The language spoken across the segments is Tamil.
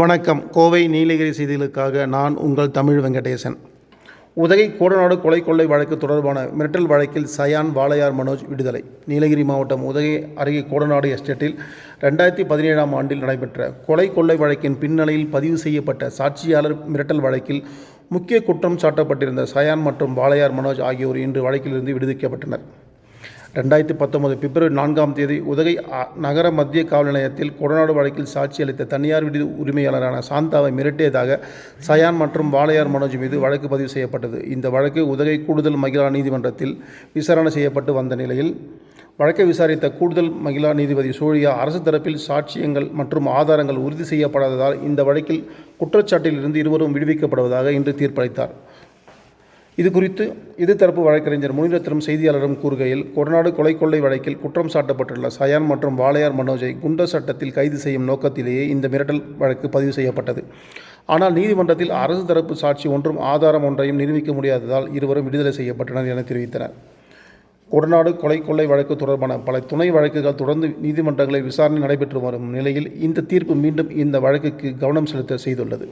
வணக்கம். கோவை நீலகிரி செய்திகளுக்காக நான் உங்கள் தமிழ் வெங்கடேசன். உதகை கோடநாடு கொலை கொள்ளை வழக்கு தொடர்பான மிரட்டல் வழக்கில் சயான் வாளையார் மனோஜ் விடுதலை. நீலகிரி மாவட்டம் உதகை அருகே கோடநாடு எஸ்டேட்டில் ரெண்டாயிரத்தி பதினேழாம் ஆண்டில் நடைபெற்ற கொலை கொள்ளை வழக்கின் பின்னணியில் பதிவு செய்யப்பட்ட சாட்சியாளர் மிரட்டல் வழக்கில் முக்கிய குற்றம் சாட்டப்பட்டிருந்த சயான் மற்றும் வாளையார் மனோஜ் ஆகியோர் இன்று வழக்கிலிருந்து விடுவிக்கப்பட்டனர். ரெண்டாயிரத்தி பத்தொன்பது பிப்ரவரி நான்காம் தேதி உதகை நகர மத்திய காவல் நிலையத்தில் கொடநாடு வழக்கில் சாட்சி அளித்த தனியார் விடுதி உரிமையாளரான சாந்தாவை மிரட்டியதாக சயான் மற்றும் வாளையார் மனோஜ் மீது வழக்கு பதிவு செய்யப்பட்டது. இந்த வழக்கு உதகை கூடுதல் மகிழா நீதிமன்றத்தில் விசாரணை செய்யப்பட்டு வந்த நிலையில் வழக்கை விசாரித்த கூடுதல் மகிழா நீதிபதி சூழியா அரசு தரப்பில் சாட்சியங்கள் மற்றும் ஆதாரங்கள் உறுதி செய்யப்படாததால் இந்த வழக்கில் குற்றச்சாட்டில் இருந்து இருவரும் விடுவிக்கப்படுவதாக இன்று தீர்ப்பளித்தார். இது குறித்து எதிர்த்தரப்பு வழக்கறிஞர் முனிரத்னம் செய்தியாளரிடம் கூறுகையில் கொடநாடு கொலை கொள்ளை வழக்கில் குற்றம் சாட்டப்பட்டுள்ள சயான் மற்றும் வாளையார் மனோஜை குண்டர் சட்டத்தில் கைது செய்யும் நோக்கத்திலேயே இந்த மிரட்டல் வழக்கு பதிவு செய்யப்பட்டது. ஆனால் நீதிமன்றத்தில் அரசு தரப்பு சாட்சி ஒன்றும் ஆதாரம் ஒன்றையும் நிரூபிக்க முடியாததால் இருவரும் விடுதலை செய்யப்பட்டனர் என தெரிவித்தனர். கொடநாடு கொலை கொள்ளை வழக்கு தொடர்பான பல துணை வழக்குகள் தொடர்ந்து நீதிமன்றங்களில் விசாரணை நடைபெற்று வரும் நிலையில் இந்த தீர்ப்பு மீண்டும் இந்த வழக்குக்கு கவனம் செலுத்த செய்துள்ளது.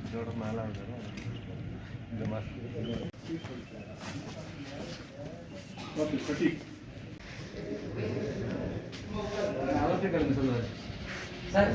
இதோட மேலே வந்துடும் இந்த மாதம் அவர்கிட்ட சொல்லுவார் சார்